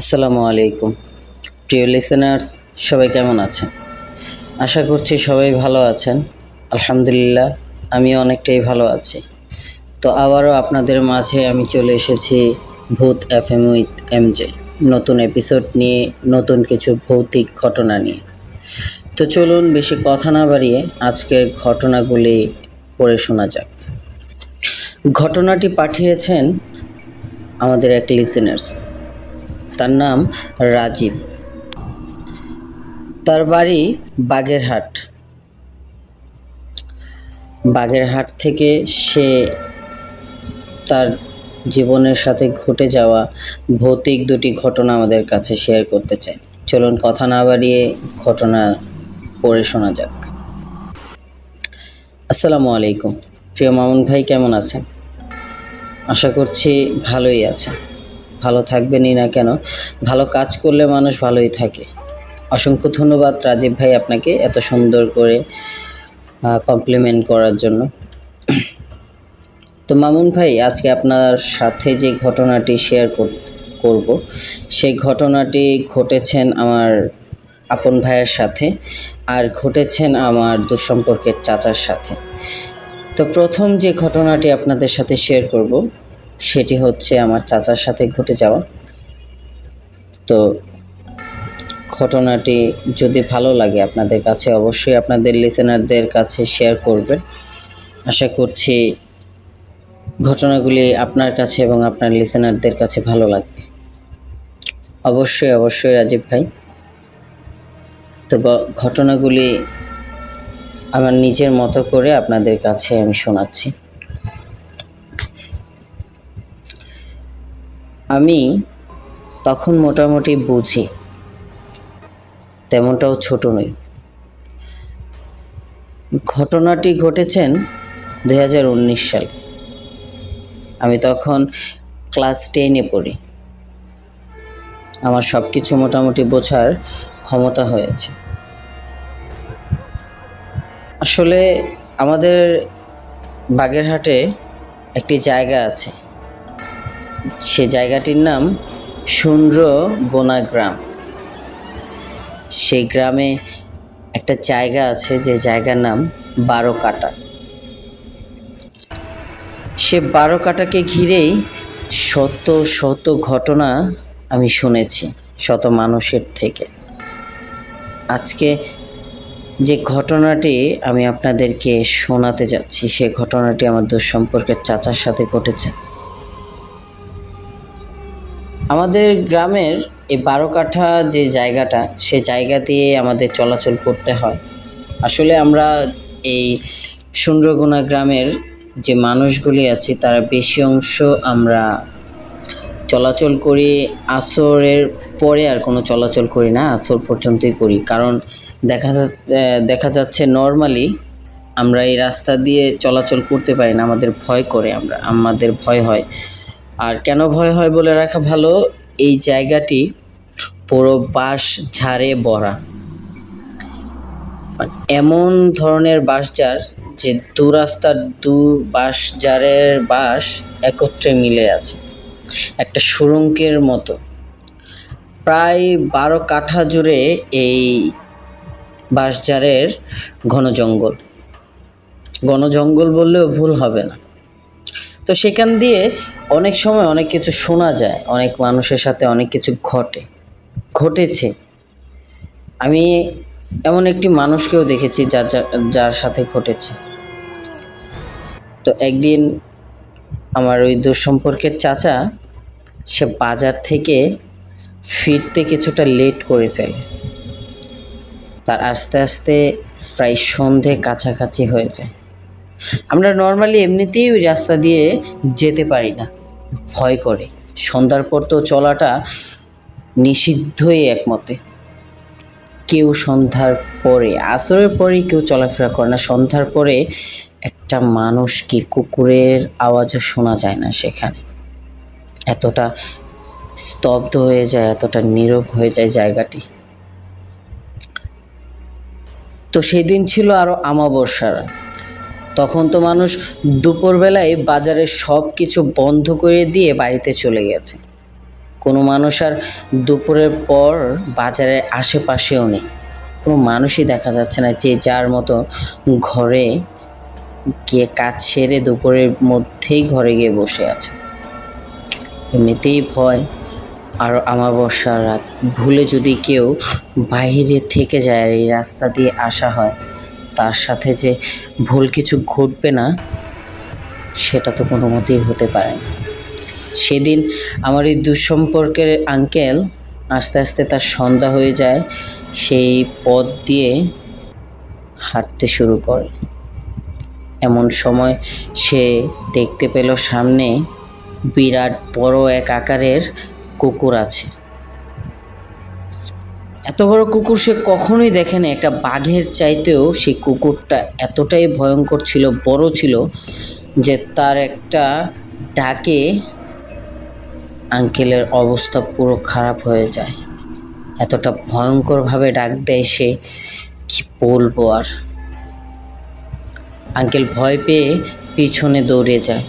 আসসালামু আলাইকুম। প্রিয় লিসেনার্স সবাই কেমন আছেন? আশা করছি সবাই ভালো আছেন। আলহামদুলিল্লাহ আমি অনেকটাই ভালো আছি। তো আবারও আপনাদের মাঝে আমি চলে এসেছি Bhoot FM with M J J নতুন এপিসোড নিয়ে, নতুন কিছু ভৌতিক ঘটনা নিয়ে। তো চলুন, বেশি কথা না বাড়িয়ে আজকের ঘটনাগুলি পড়ে শোনা যাক। ঘটনাটি পাঠিয়েছেন আমাদের এক লিসেনার্স তার নাম রাজীব। তার বাড়ি বাগেরহাট। বাগেরহাট থেকে সে তার জীবনের সাথে ঘটে যাওয়া ভৌতিক দুটি ঘটনা আমাদের কাছে শেয়ার করতে চায় চলুন কথা না বাড়িয়ে ঘটনা পড়ে শোনা যাক। আসসালামু আলাইকুম। প্রিয় মামুন ভাই, কেমন আছেন? আশা করছি ভালোই আছেন। ভালো থাকবেনই না কেন? ভালো কাজ করলে মানুষ ভালোই থাকে। অসংখ্য ধন্যবাদ রাজীব ভাই আপনাকে এত সুন্দর করে কমপ্লিমেন্ট করার জন্য। তো মামুন ভাই, আজকে আপনার সাথে যে ঘটনাটি শেয়ার করব, সেই ঘটনাটি ঘটেছেন আমার আপন ভাইয়ের সাথে, আর ঘটেছেন আমার দুঃসম্পর্কের চাচার সাথে। তো প্রথম যে ঘটনাটি আপনাদের সাথে শেয়ার করব, সেটি হচ্ছে আমার চাচার সাথে ঘটে যাওয়া। তো ঘটনাটি যদি ভালো লাগে আপনাদের কাছে, অবশ্যই আপনাদের লিসেনারদের কাছে শেয়ার করবেন। আশা করছি ঘটনাগুলি আপনার কাছে এবং আপনার লিসেনারদের কাছে ভালো লাগবে। অবশ্যই অবশ্যই রাজীব ভাই। তো ঘটনাগুলি আমার নিজের মতো করে আপনাদের কাছে আমি শোনাচ্ছি। আমি তখন মোটামুটি বুঝি, তেমনটাও ছোট নই। ঘটনাটি ঘটেছেন দুই হাজার উনিশ সাল। আমি তখন ক্লাস টেনে পড়ি। আমার সব কিছু মোটামুটি বোঝার ক্ষমতা হয়েছে। আসলে আমাদের বাগেরহাটে একটি জায়গা আছে। সে জায়গাটির নাম সুন্দ্র গোনা গ্রাম। সেই গ্রামে একটা জায়গা আছে যে জায়গার নাম বারো কাটা সে বারো কাটাকে ঘিরেই শত শত ঘটনা আমি শুনেছি, শত মানুষের থেকে। আজকে যে ঘটনাটি আমি আপনাদেরকে শোনাতে যাচ্ছি, সে ঘটনাটি আমার দুঃসম্পর্কের চাচার সাথে ঘটেছে। আমাদের গ্রামের এই বারো কাঠা যে জায়গাটা, সে জায়গা দিয়ে আমাদের চলাচল করতে হয়। আসলে আমরা এই সুন্দরগুনা গ্রামের যে মানুষগুলি আছে, তারা বেশি অংশ আমরা চলাচল করি, আসরের পরে আর কোনো চলাচল করি না, আসর পর্যন্তই করি। কারণ দেখা দেখা যাচ্ছে নর্মালি আমরা এই রাস্তা দিয়ে চলাচল করতে পারি না, আমাদের ভয় করে আমরা, আমাদের ভয় হয়। আর কেন ভয় হয় বলে রাখা ভালো? এই জায়গাটি পুরো বাঁশ ঝাড়ে ভরা। এমন ধরনের বাঁশঝাড় যে দু রাস্তার দু বাঁশ ঝাড়ের বাঁশ একত্রে মিলে আছে। একটা সুরঙ্গের মতো। প্রায় বারো কাঠা জুড়ে এই বাঁশঝাড়ের ঘন জঙ্গল ঘন জঙ্গল বললেও ভুল হবে না। তো সেখান দিয়ে অনেক সময় অনেক কিছু শোনা যায়, অনেক মানুষের সাথে অনেক কিছু ঘটে, ঘটেছে। আমি এমন একটি মানুষকেও দেখেছি যার যার সাথে ঘটেছে। তো একদিন আমার ওই দুঃসম্পর্কের চাচা, সে বাজার থেকে ফিরতে কিছুটা লেট করে ফেলে। তার আস্তে আস্তে প্রায় সন্ধে কাছাকাছি হয়ে যায়। আমরা নর্মালি এমনিতেই ওই রাস্তা দিয়ে যেতে পারি না, ভয় করে। সন্ধ্যার পর তো চলাটা নিষিদ্ধই একমতে। কেউ সন্ধ্যার পরে, আসরের পরেই কেউ চলাফেরা করে না। সন্ধ্যার পরে একটা মানুষ কি কুকুরের আওয়াজও শোনা যায় না সেখানে। এতটা স্তব্ধ হয়ে যায়, এতটা নীরব হয়ে যায় জায়গাটি। তো সেদিন ছিল আরও আমাবস্যার। তখন তো মানুষ দুপুরবেলায় বাজারে সব কিছু বন্ধ করে দিয়ে বাড়িতে চলে গেছে। কোনো মানুষ আর দুপুরের পর বাজারের আশেপাশেও নেই। কোনো মানুষই দেখা যাচ্ছে না যে যার মতো ঘরে গিয়ে কাজ সেরে দুপুরের মধ্যেই ঘরে গিয়ে বসে আছে। এমনিতেই ভয়। আর আমাবস্যার রাত। ভুলে যদি কেউ বাইরে থেকে যায় আর এই রাস্তা দিয়ে আসা হয়, তার সাথে যে ভুল কিছু ঘটবে না, সেটা তো কোনো মতেই হতে পারে না। সেদিন আমার এই দুঃসম্পর্কের আঙ্কেল আস্তে আস্তে তার সন্ধ্যা হয়ে যায়, সেই পথ দিয়ে হাঁটতে শুরু করে। এমন সময় সে দেখতে পেল সামনে বিরাট বড় এক আকারের কুকুর আছে। এত বড় কুকুর সে কখনোই দেখেনি। একটা বাঘের চাইতেও সেই কুকুরটা এতটাই ভয়ঙ্কর ছিল, বড় ছিল, যে তার একটা ডাকে আঙ্কেলের অবস্থা পুরো খারাপ হয়ে যায়। এতটা ভয়ঙ্করভাবে ডাক দেয় সে, কি বলব আর? আঙ্কেল ভয় পেয়ে পিছনে দৌড়ে যায়।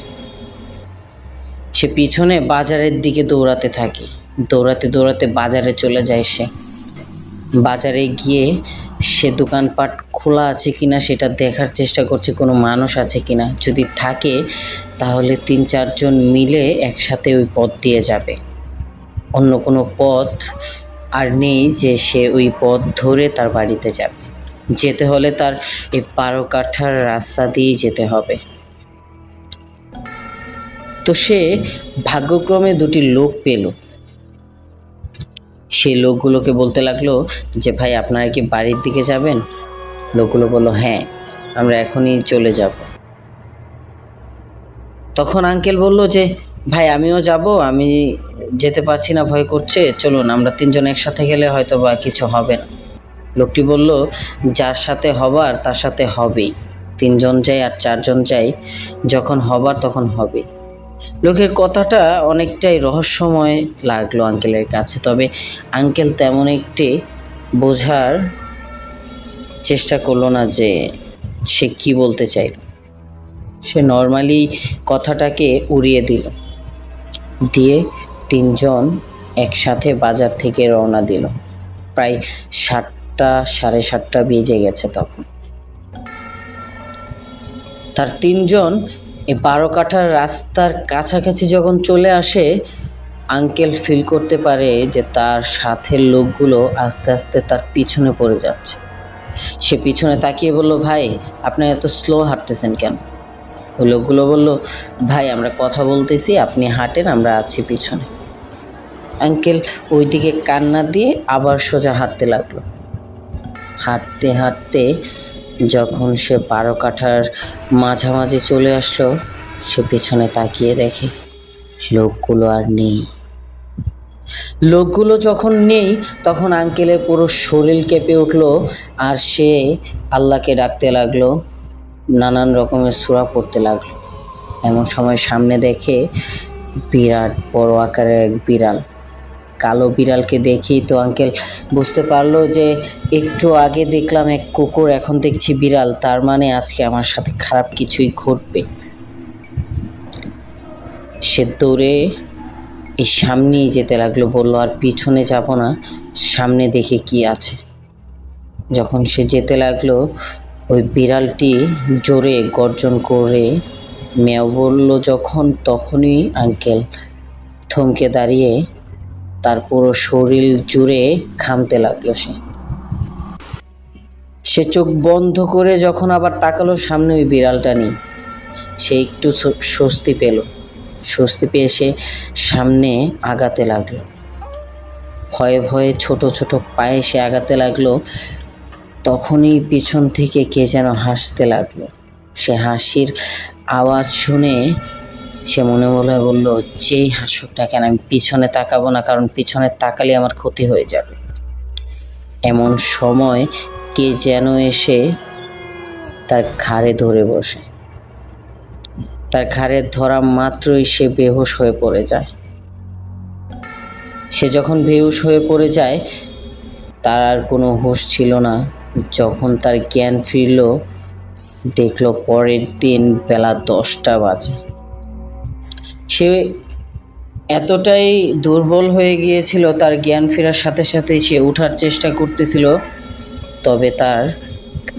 সে পিছনে বাজারের দিকে দৌড়াতে থাকে। দৌড়াতে দৌড়াতে বাজারে চলে যায় সে। বাজারে গিয়ে সে দোকানপাট খোলা আছে কিনা সেটা দেখার চেষ্টা করছে, কোনো মানুষ আছে কিনা। যদি থাকে, তাহলে তিন চারজন মিলে একসাথে ওই পথ দিয়ে যাবে। অন্য কোনো পথ আর নেই যে সে ওই পথ ধরে তার বাড়িতে যাবে। যেতে হলে তার এই বারো কাঠার রাস্তা দিয়েই যেতে হবে। তো সে ভাগ্যক্রমে দুটি লোক পেল। সেই লোকগুলোকে বলতে লাগল যে, ভাই, আপনারা কি বাড়ির দিকে যাবেন? লোকগুলো বলল হ্যাঁ আমরা এখনই চলে যাব। তখন আঙ্কেল বলল যে, ভাই, আমিও যাব, আমি যেতে পারছি না, ভয় করছে, চলুন, আমরা তিনজন একসাথে গেলে হয়তো বা কিছু হবে না। লোকটি বলল, যার সাথে হবার, তার সাথে হবেই। তিনজন যাই আর চারজন যাই, যখন হবার, তখন হবে। লোকের কথাটা অনেকটাই রহস্যময় লাগল আঙ্কেলের কাছে, তবে আঙ্কেল তেমন একটি বোঝার চেষ্টা করল না যে সে কি বলতে চাইল। সে নর্মালি কথাটাকে উড়িয়ে দিল, দিয়ে তিনজন একসাথে বাজার থেকে রওনা দিল। প্রায় সাতটা, সাড়ে সাতটা বেজে গেছে তখন। তার তিনজন এই বারো কাঠার রাস্তার কাছাকাছি যখন চলে আসে, আঙ্কেল ফিল করতে পারে যে তার সাথের লোকগুলো আস্তে আস্তে তার পিছনে পড়ে যাচ্ছে। সে পিছনে তাকিয়ে বলল, ভাই, আপনি এত স্লো হাঁটতেছেন কেন? ওই লোকগুলো বলল, ভাই, আমরা কথা বলতেছি, আপনি হাঁটেন, আমরা আছি পিছনে। আঙ্কেল ওইদিকে কান্না দিয়ে আবার সোজা হাঁটতে লাগল। হাঁটতে হাঁটতে যখন সে বারো কাঠার মাঝামাঝি চলে আসলো, সে পিছনে তাকিয়ে দেখে, লোকগুলো আর নেই। লোকগুলো যখন নেই, তখন আঙ্কেলের পুরো শরীর কেঁপে উঠল, আর সে আল্লাহকে ডাকতে লাগল, নানান রকমের সুরা পড়তে লাগল। এমন সময় সামনে দেখে বিরাট বড় আকারের এক বিড়াল কালো বিড়ালকে দেখেই তো আঙ্কেল বুঝতে পারল যে একটু আগে দেখলাম এক কুকুর, এখন দেখছি বিড়াল। তার মানে আজকে আমার সাথে খারাপ কিছুই ঘটবে। সে দৌড়ে এই সামনেই যেতে লাগল, বলল, আর পিছনে যাব না, সামনে দেখে কি আছে? যখন সে যেতে লাগল, ওই বিড়ালটি জোরে গর্জন করে মেয় বলল, যখন তখনই আঙ্কেল থমকে দাঁড়িয়ে তার পুরো শরীর জুড়ে ঘামতে লাগল সে। সে চোখ বন্ধ করে যখন আবার তাকালো সামনে ওই বিড়ালটা নেই সে একটু স্বস্তি পেল। স্বস্তি পেয়ে সে সামনে আগাতে লাগল। ভয়ে ভয়ে ছোট ছোট পায়ে সে আগাতে লাগল। তখনই পিছন থেকে কে যেন হাসতে লাগল। সে হাসির আওয়াজ শুনে সে মনে মনে বলল, যেই হাসুক না কেন আমি পিছনে তাকাবো না, কারণ পিছনে তাকালে আমার ক্ষতি হয়ে যাবে। এমন সময় কে যেন এসে তার ঘাড়ে ধরে বসে। তার ঘাড়ে ধরা মাত্রই সে বেহুশ হয়ে পড়ে যায়। সে যখন বেহুশ হয়ে পড়ে যায়, তার আর কোনো হুঁশ ছিল না। যখন তার জ্ঞান ফিরল, দেখল পরের দিন বেলা দশটা বাজে। সে এতটাই দুর্বল হয়ে গিয়েছিল তার জ্ঞান ফেরার সাথে সাথে সে ওঠার চেষ্টা করতেছিল, তবে তার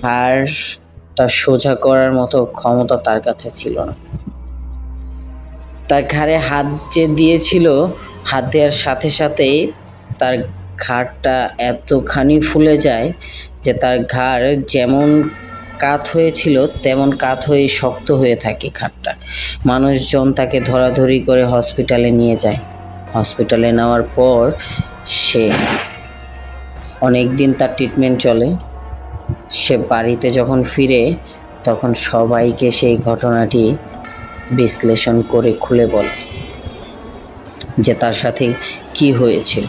ঘাড়টা সোজা করার মতো ক্ষমতা তার কাছে ছিল না। তার ঘাড়ে হাত যে দিয়েছিল, হাত দেওয়ার সাথে সাথেই তার ঘাড়টা এতখানি ফুলে যায় যে তার ঘাড় যেমন কাত হয়েছিল, তেমন কাত হয়ে শক্ত হয়ে থাকে ঘাড়টা মানুষজন তাকে ধরাধরি করে হসপিটালে নিয়ে যায়। হসপিটালে নেওয়ার পর সে অনেক দিন তার ট্রিটমেন্ট চলে। সে বাড়িতে যখন ফিরে, তখন সবাইকে সেই ঘটনাটি বিশ্লেষণ করে খুলে বলে যে তার সাথে কি হয়েছিল।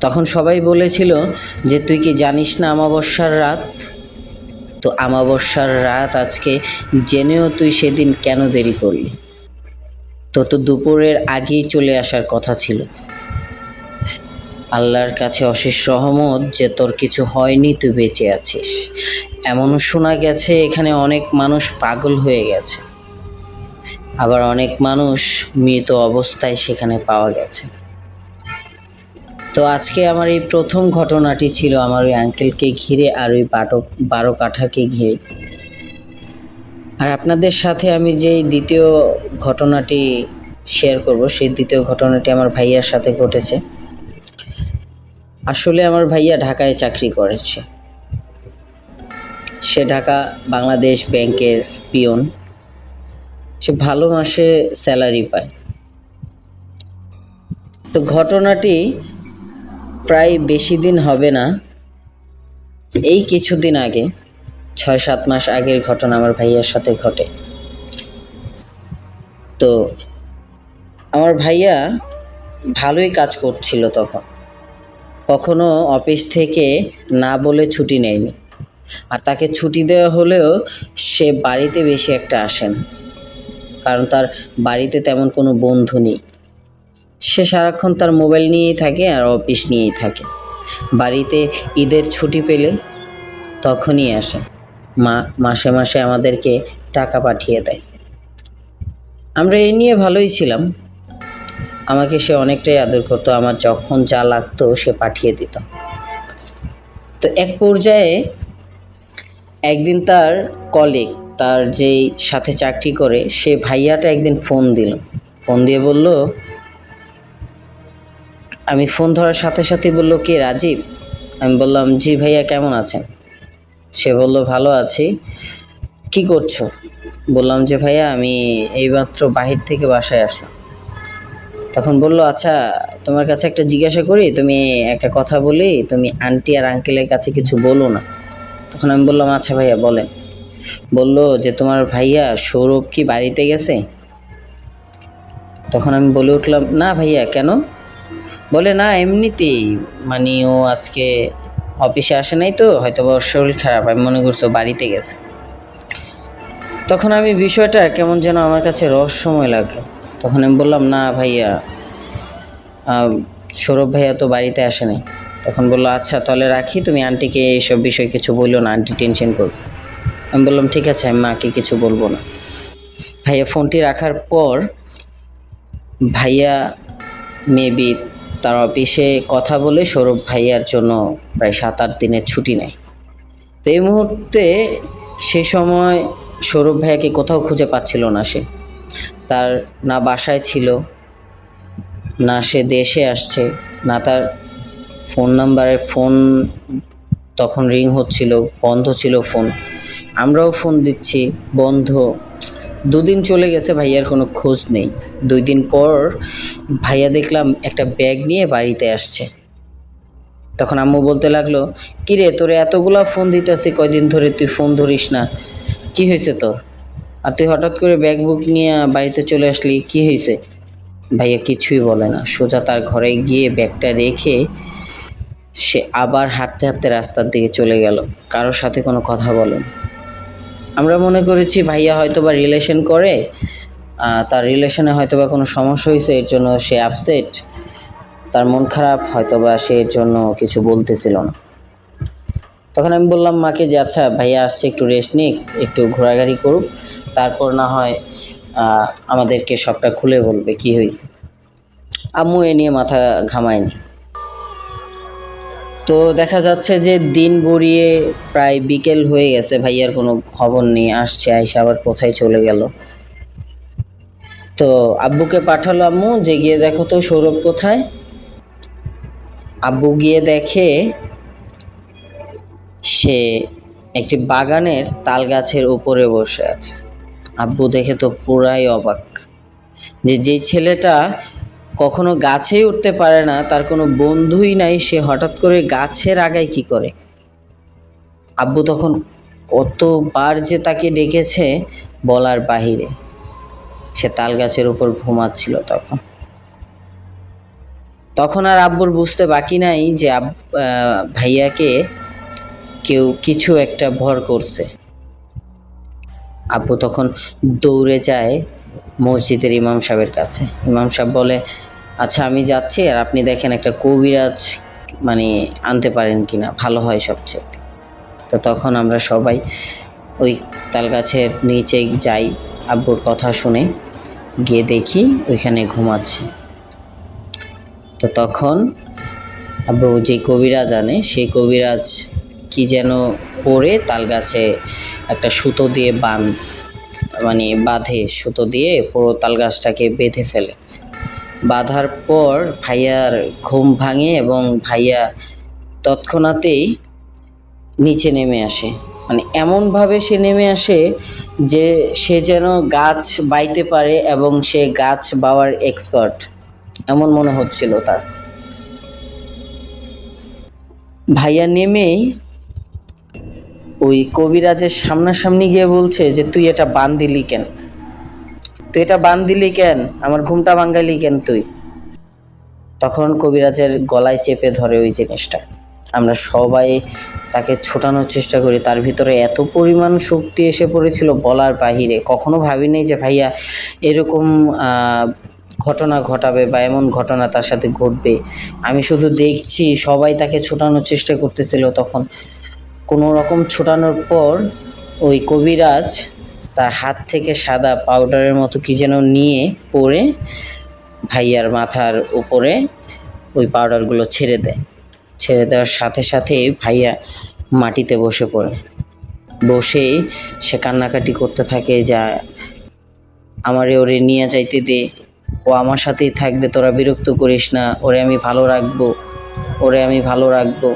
তখন সবাই বলেছিল যে, তুই কি জানিস না অমাবস্যার রাত? তো আমাবস্যার রাত আজকে, জেনেও তুই সেদিন কেন দেরি করলি? তো তো দুপুরের আগেই চলে আসার কথা ছিল। আল্লাহর কাছে অশেষ রহমত যে তোর কিছু হয়নি, তুই বেঁচে আছিস। এমনও শোনা গেছে, এখানে অনেক মানুষ পাগল হয়ে গেছে। আবার অনেক মানুষ মৃত অবস্থায় সেখানে পাওয়া গেছে। তো আজকে আমার এই প্রথম ঘটনাটি ছিল আমার ওই আঙ্কেলকে ঘিরে আর ওই বাটক বারো কাঠাকে ঘিরে। আর আপনাদের সাথে আমি যে দ্বিতীয় ঘটনাটি শেয়ার করব, সেই দ্বিতীয় ঘটনাটি আমার ভাইয়ার সাথে ঘটেছে। আসলে আমার ভাইয়া ঢাকায় চাকরি করেছে। সে ঢাকা বাংলাদেশ ব্যাংকের পিয়ন। সে ভালো মাসে স্যালারি পায়। তো ঘটনাটি প্রায় বেশি দিন হবে না। এই কিছুদিন আগে, ছয় সাত মাস আগের ঘটনা আমার ভাইয়ার সাথে ঘটে। তো, আমার ভাইয়া ভালোই কাজ করছিল তখন। কখনো অফিস থেকে না বলে ছুটি নেয়নি। আর তাকে ছুটি দেওয়া হলেও সে বাড়িতে বেশি একটা আসে না কারণ তার বাড়িতে তেমন কোনো বন্ধু নেই। সে সারাক্ষণ তার মোবাইল নিয়েই থাকে আর অফিস নিয়েই থাকে। বাড়িতে ঈদের ছুটি পেলে তখনই আসে। মা মাসে মাসে আমাদেরকে টাকা পাঠিয়ে দেয়। আমরা এই নিয়ে ভালোই ছিলাম। আমাকে সে অনেকটাই আদর করতো, আমার যখন যা লাগতো সে পাঠিয়ে দিত। তো এক পর্যায়ে একদিন তার কলিগ তার যেই সাথে চাকরি করে, সে ভাইয়াটা একদিন ফোন দিল। ফোন দিয়ে বলল আমি ফোন ধরার সাথে সাথে বলল, কে, রাজীব? আমি বললাম, জি ভাইয়া, কেমন আছেন? সে বলল, ভালো আছি। কি করছ? বললাম যে, ভাইয়া, আমি এইমাত্র বাহির থেকে বাসায় আসলাম। তখন বলল আচ্ছা তোমার কাছে একটা জিজ্ঞাসা করি, তুমি একটা কথা বলি, তুমি আন্টি আর আঙ্কেলের কাছে কিছু বলো না। তখন আমি বললাম আচ্ছা ভাইয়া, বলেন। বলল যে, তোমার ভাইয়া সৌরভ কি বাড়িতে গেছে? তখন আমি বলে উঠলাম, না ভাইয়া, কেন? বলে, না, এমনিতেই। মানে ও আজকে অফিসে আসে নাই তো হয়তো ওর শরীর খারাপ, আমি মনে করছি বাড়িতে গেছে। তখন আমি বিষয়টা কেমন যেন আমার কাছে রহস্যময় লাগল। তখন আমি বললাম, না, ভাইয়া সৌরভ ভাইয়া তো বাড়িতে আসে নাই। তখন বলল আচ্ছা তাহলে রাখি, তুমি আন্টিকে এইসব বিষয় কিছু বলল না, আন্টি টেনশন করবে। আমি বললাম, ঠিক আছে, আমি মাকে কিছু বলব না। ভাইয়া ফোনটি রাখার পর ভাইয়া মেবি তার অফিসে কথা বলে সৌরভ ভাইয়ার জন্য প্রায় সাত আট দিনের ছুটি নেয়। তো এই মুহূর্তে সে সময় সৌরভ ভাইয়াকে কোথাও খুঁজে পাচ্ছিল না সে। তার না বাসায় ছিল, না সে দেশে আসছে, না তার ফোন নাম্বারে ফোন তখন রিং হচ্ছিল, বন্ধ ছিল ফোন। আমরাও ফোন দিচ্ছি, বন্ধ। দুদিন চলে গেছে, ভাইয়ার কোনো খোঁজ নেই। দুই দিন পর ভাইয়া দেখলাম একটা ব্যাগ নিয়ে বাড়িতে আসছে। তখন আম্মু বলতে লাগল, কিরে, তোরে এতগুলা ফোন দিতেছি, কয়দিন ধরে তুই ফোন ধরিস না। কি হয়েছে তোর? আর তুই হঠাৎ করে ব্যাগ বুক নিয়ে বাড়িতে চলে আসলি, কি হয়েছে? ভাইয়া কিছুই বলে না। সোজা তার ঘরে গিয়ে ব্যাগটা রেখে সে আবার হাঁটতে হাঁটতে রাস্তার দিকে চলে গেল। কারোর সাথে কোনো কথা বলেন। আমরা মনে করেছি ভাইয়া হয়তো বা রিলেশন করে তার রিলেশনে হয়তো বা কোনো সমস্যা হয়েছে, এর জন্য সে আপসেট তার মন খারাপ হয়তো বা সে এর জন্য কিছু বলতেছিল না। তখন আমি বললাম, মাকে যে আচ্ছা ভাইয়া আসছে, একটু রেস্ট নিক, একটু ঘোরাঘুরি করুক, তারপর না হয় আমাদেরকে সবটা খুলে বলবে কি হয়েছে। আম্মু এ নিয়ে মাথা ঘামায়নি। তো দেখা যাচ্ছে যে দিন গড়িয়ে প্রায় বিকেল হয়ে গেছে ভাইয়ার কোনো খবর নেই, আসছে, আইসা আবার কোথায় চলে গেল। তো আব্বুকে পাঠালো আম্মু যে গিয়ে দেখো তো সৌরভ কোথায়। আব্বু গিয়ে দেখে সে একটি বাগানের তাল গাছের উপরে বসে আছে। আব্বু দেখে তো পুরাই অবাক যে যে ছেলেটা কখনো গাছেই উঠতে পারে না, তার কোনো বন্ধুই নাই, সে হঠাৎ করে গাছের আগায় কি করে? আব্বু তখন কতবার যে তাকে ডেকেছে বলার বাহিরে, সে তাল গাছের উপর ঘুমাচ্ছিল তখন। তখন আর আব্বুর বুঝতে বাকি নাই যে ভাইয়াকে কেউ কিছু একটা ভর করছে। আব্বু তখন দৌড়ে যায় মসজিদের ইমাম সাহেবের কাছে। ইমাম সাহেব বলে আচ্ছা আমি যাচ্ছি আর আপনি দেখেন একটা কবিরাজ মানে আনতে পারেন কিনা, ভালো হয় সবচেয়ে। তো তখন আমরা সবাই ওই তাল গাছের নিচে যাই, আব্বুর কথা শুনে গিয়ে দেখি ওইখানে ঘুমাচ্ছে। তো তখন আব্বু যে কবিরাজ আনে, সেই কবিরাজ কি যেন পরে তাল গাছে একটা সুতো দিয়ে বান মানে বাঁধে সুতো দিয়ে, পুরো তাল গাছটাকে বেঁধে ফেলে। বাঁধার পর ভাইয়ার ঘুম ভাঙে এবং ভাইয়া তৎক্ষণাতেই নিচে নেমে আসে। মানে এমনভাবে সে নেমে আসে যে সে যেন গাছ বাইতে পারে এবং সে গাছ বাওয়ার এক্সপার্ট এমন মনে হচ্ছিল তার। ভাইয়া নেমেই ওই কবিরাজের সামনাসামনি গিয়ে বলছে যে, তুই এটা বান দিলি কেন? তুই এটা বান দিলি কেন? আমার ঘুমটা ভাঙ্গালি কেন তুই? তখন কবিরাজের গলায় চেপে ধরে ওই জিনিসটা। আমরা সবাই তাকে ছোটানোর চেষ্টা করি। তার ভিতরে এত পরিমাণ শক্তি এসে পড়েছিল বলার বাহিরে। কখনো ভাবিনি যে ভাইয়া এরকম ঘটনা ঘটাবে বা এমন ঘটনা তার সাথে ঘটবে। আমি শুধু দেখছি সবাই তাকে ছোটানোর চেষ্টা করতেছিল তখন। কোনো রকম ছোটানোর পর ওই কবিরাজ তার হাত থেকে সাদা পাউডারের মতো কি যেন নিয়ে পরে ভাইয়ার মাথার উপরে ওই পাউডারগুলো ছেড়ে দেয়। ছেড়ে দেওয়ার সাথে সাথে ভাইয়া মাটিতে বসে পড়ে। বসেই সে কান্নাকাটি করতে থাকে যা, আমারে ওরে নিয়ে যাইতে দে। ও আমার সাথেই থাকবে, তোরা বিরক্ত করিস না। ওরে আমি ভালো রাখব। ওরে আমি ভালো রাখব।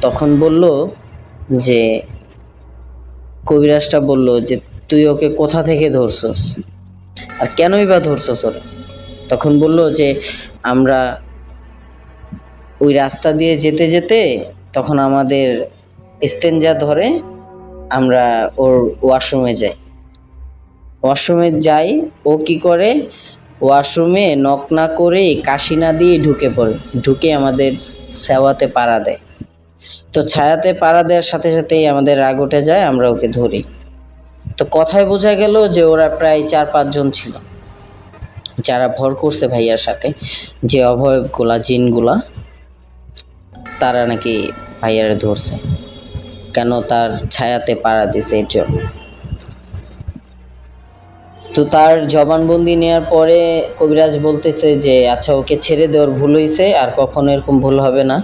তখন বলল যে, কবিরাজটা বলল যে তুই ওকে কোথা থেকে ধরছস? আর কেনই বা ধরছস ওরে? তখন বলল যে, আমরা ওই রাস্তা দিয়ে যেতে যেতে তখন আমাদের স্তেঞ্জা ধরে আমরা ওর ওয়াশরুমে যাই। ওয়াশরুমে যাই, ও কি করে? ওয়াশরুমে নক না করে কাশি না দিয়ে ঢুকে পড়ে, ঢুকে আমাদের সেওয়াতে পাড়া দেয়। তো ছায়াতে পাড়া দেওয়ার সাথে সাথেই আমাদের রাগ উঠে যায়, আমরা ওকে ধরি। তো কথায় বোঝা গেল যে ওরা প্রায় চার পাঁচজন ছিল। যারা ভর করছে ভাইয়ার সাথে, যে অভয়গুলা, জিনগুলা, তারা নাকি ভাইয়ারে ধরছে। কেন তার ছায়াতে পাড়া দিছে এর জন্য? তো তার জবানবন্দি নেওয়ার পরে কবিরাজ বলতেছে যে আচ্ছা ওকে ছেড়ে দেওয়ার ভুল হয়েছে আর কখনো এরকম ভুল হবে না।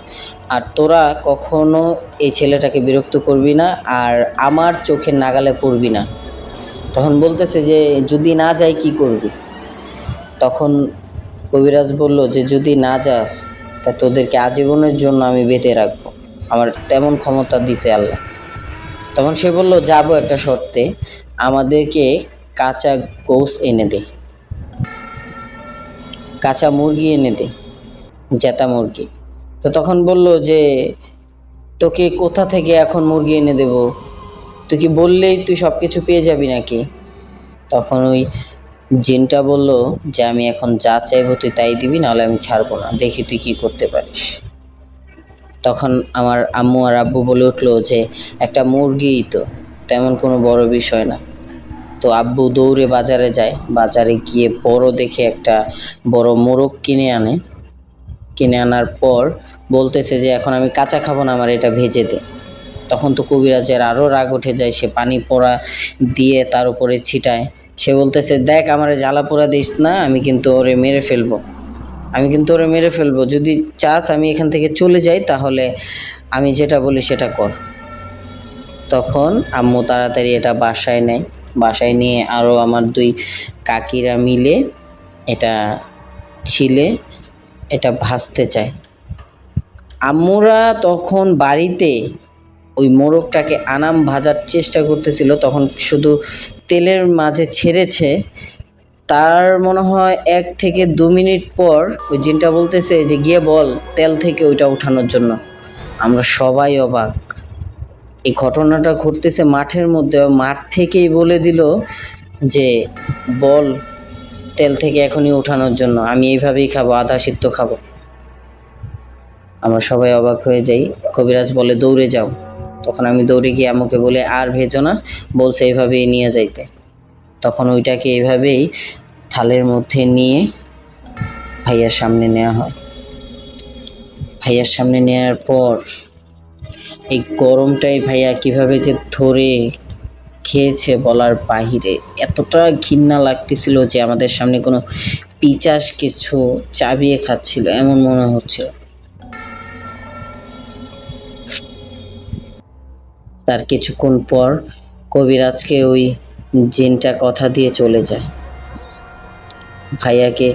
আর তোরা কখনো এই ছেলেটাকে বিরক্ত করবি না, আর আমার চোখের নাগালে পড়বি না। তখন বলতেছে যে, যদি না যাই কি করবি? তখন কবিরাজ বলল যে, যদি না যাস, তা তোদেরকে আজীবনের জন্য আমি বেঁধে রাখব। আমার তেমন ক্ষমতা দিছে আল্লাহ। তখন সে বলল, যাব একটা শর্তে। আমাদেরকে কাঁচা গোস এনে দে। কাঁচা মুরগি এনে দে জেতা মুরগি। তো তখন বলল যে, তোকে কোথা থেকে এখন মুরগি এনে দেব? তুই কি বললেই তুই সব কিছু পেয়ে যাবি নাকি? তখন ওই জিনটা বলল যে, আমি এখন যা চাইব তুই তাই দিবি, নাহলে আমি ছাড়বো না। দেখি তুই কি করতে পারিস। তখন আমার আম্মু আর আব্বু বলে উঠল যে, একটা মুরগিই তো, তেমন কোনো বড় বিষয় না। তো আব্বু দৌড়ে বাজারে যায়। বাজারে গিয়ে বড় দেখে একটা বড় মোরগ কিনে আনে। কিনে আনার পর বলতেছে যে, এখন আমি কাঁচা খাব না, আমার এটা ভেজে দে। তখন তো কবিরাজের আরও রাগ উঠে যায়, সে পানি পোড়া দিয়ে তার উপরে ছিটায়। সে বলতেছে, দেখ, আমার জ্বালা পোড়া দিস না, আমি কিন্তু ওরে মেরে ফেলব। আমি কিন্তু ওরে মেরে ফেলব। যদি চাস আমি এখান থেকে চলে যাই, তাহলে আমি যেটা বলি সেটা কর। তখন আম্মু তাড়াতাড়ি এটা বাসায় নেয়। বাসায় নিয়ে আরও আমার দুই কাকিরা মিলে এটা ছিলে, এটা ভাজতে চায়। আমরা তখন বাড়িতে ওই মোরগটাকে আনাম ভাজার চেষ্টা করতেছিল, তখন শুধু তেলের মাঝে ছেড়েছে। তার মনে হয় এক থেকে দু মিনিট পর ওই জিনটা বলতেছে যে, গিয়ে বল তেল থেকে ওইটা উঠানোর জন্য। আমরা সবাই অবাক। এই ঘটনাটা ঘটতেছে মাঠের মধ্যে। মাঠ থেকেই বলে দিল যে, বল তেল থেকে এখনই উঠানোর জন্য, আমি এইভাবেই খাব আধা সিদ্ধ খাব। আমরা সবাই অবাক হয়ে যাই। কবিরাজ বলে, দৌড়ে যাও। তখন আমি দৌড়ে গিয়ে আমাকে বলে, আর ভেজো না, বলছে এইভাবেই নিয়ে যাইতে। তখন ওইটাকে এইভাবেই থালের মধ্যে নিয়ে ভাইয়ার সামনে নেওয়া হয়। ভাইয়ার সামনে নেওয়ার পর এই গরমটাই ভাইয়া কীভাবে যে ধরে খেয়েছে বলার বাহিরে। এতটা ঘৃণা লাগতেছিল যে আমাদের সামনে কোনো পিচাস কিছু চাবিয়ে খাচ্ছিল, এমন মনে হচ্ছিল। তার কিছুক্ষণ পর কবিরাজকে ওই জিনটা কথা দিয়ে চলে যায়। ভাইয়াকে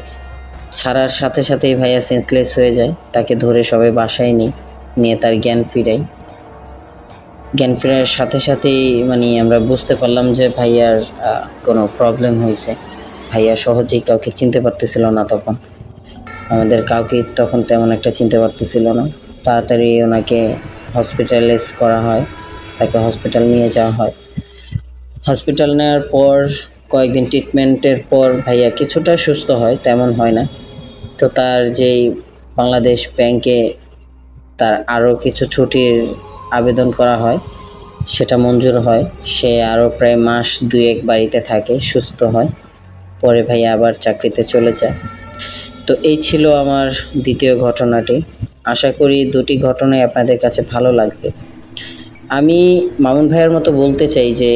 ছাড়ার সাথে সাথেই ভাইয়া সেন্সলেস হয়ে যায়, তাকে ধরে সবাই বাসায় নিয়ে তার জ্ঞান ফিরাই জ্ঞান ফেরার সাথে সাথেই মানে আমরা বুঝতে পারলাম যে ভাইয়ার কোনো প্রবলেম হয়েছে। ভাইয়া সহজেই কাউকে চিনতে পারতেছিল না তখন। আমাদের কাউকে তখন তেমন একটা চিনতে পারতেছিল না। তাড়াতাড়ি ওনাকে হসপিটালাইজ করা হয়। তাকে হসপিটাল নিয়ে যাওয়া হয়। হসপিটাল নেওয়ার পর, কয়েকদিন ট্রিটমেন্টের পর ভাইয়া কিছুটা সুস্থ হয়, তেমন হয় না। তো তার যেই বাংলাদেশ ব্যাংকে তার আরও কিছু ছুটির আবেদন করা হয়, সেটা মঞ্জুর হয়। সে আরও প্রায় মাস দুয়েক বাড়িতে থাকে, সুস্থ হয়। পরে ভাই আবার চাকরিতে চলে যায়। তো এই ছিল আমার দ্বিতীয় ঘটনাটি। আশা করি দুটি ঘটনাই আপনাদের কাছে ভালো লাগবে। আমি মামুন ভাইয়ের মতো বলতে চাই যে,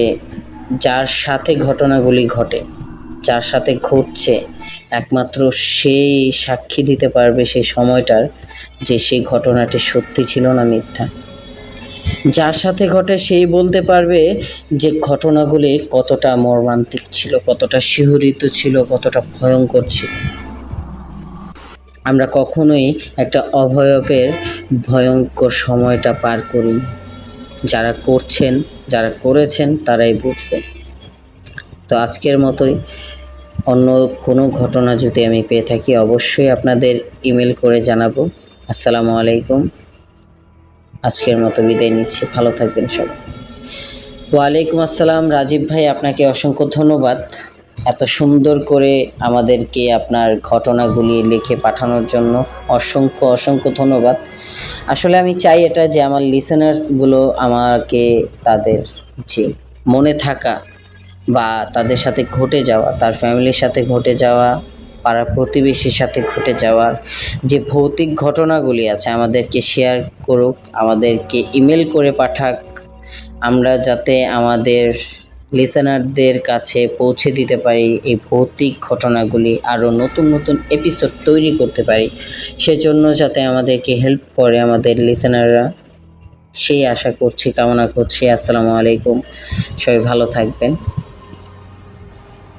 যার সাথে ঘটনাগুলি ঘটে, যার সাথে ঘটছে, একমাত্র সেই সাক্ষী দিতে পারবে সেই সময়টার, যে সেই ঘটনাটি সত্যি ছিল না মিথ্যা। যার সাথে ঘটে সেই বলতে পারবে যে ঘটনাগুলি কতটা মর্মান্তিক ছিল, কতটা শিহরিত ছিল, কতটা ভয়ঙ্কর ছিল। আমরা কখনোই একটা অভয়বের ভয়ঙ্কর সময়টা পার করি যারা করছেন, যারা করেছেন, তারাই বুঝবেন। তো আজকের মতোই অন্য কোনো ঘটনা যদি আমি পেয়ে থাকি, অবশ্যই আপনাদের ইমেল করে জানাব। আসসালামু আলাইকুম। আজকের মতো বিদায় নিচ্ছি। ভালো থাকবেন সবাই। ওয়ালাইকুম আসসালাম। রাজীব ভাই, আপনাকে অসংখ্য ধন্যবাদ এত সুন্দর করে আমাদেরকে আপনার ঘটনাগুলি লিখে পাঠানোর জন্য। অসংখ্য অসংখ্য ধন্যবাদ। আসলে আমি চাই এটা যে আমার লিসেনার্সগুলো আমাকে তাদের যে মনে থাকা বা তাদের সাথে ঘটে যাওয়া, তার ফ্যামিলির সাথে ঘটে যাওয়া পাড়া প্রতিবেশীর সাথে ঘটে যাওয়ার যে ভৌতিক ঘটনাগুলি আছে, আমাদেরকে শেয়ার করুক, আমাদেরকে ইমেল করে পাঠাক। আমরা যাতে আমাদের লিসেনারদের কাছে পৌঁছে দিতে পারি এই ভৌতিক ঘটনাগুলি, আরও নতুন নতুন এপিসোড তৈরি করতে পারি। সেজন্য যাতে আমাদেরকে হেল্প করে আমাদের লিসেনাররা সেই আশা করছি, কামনা করছি। আসসালামু আলাইকুম। সবাই ভালো থাকবেন।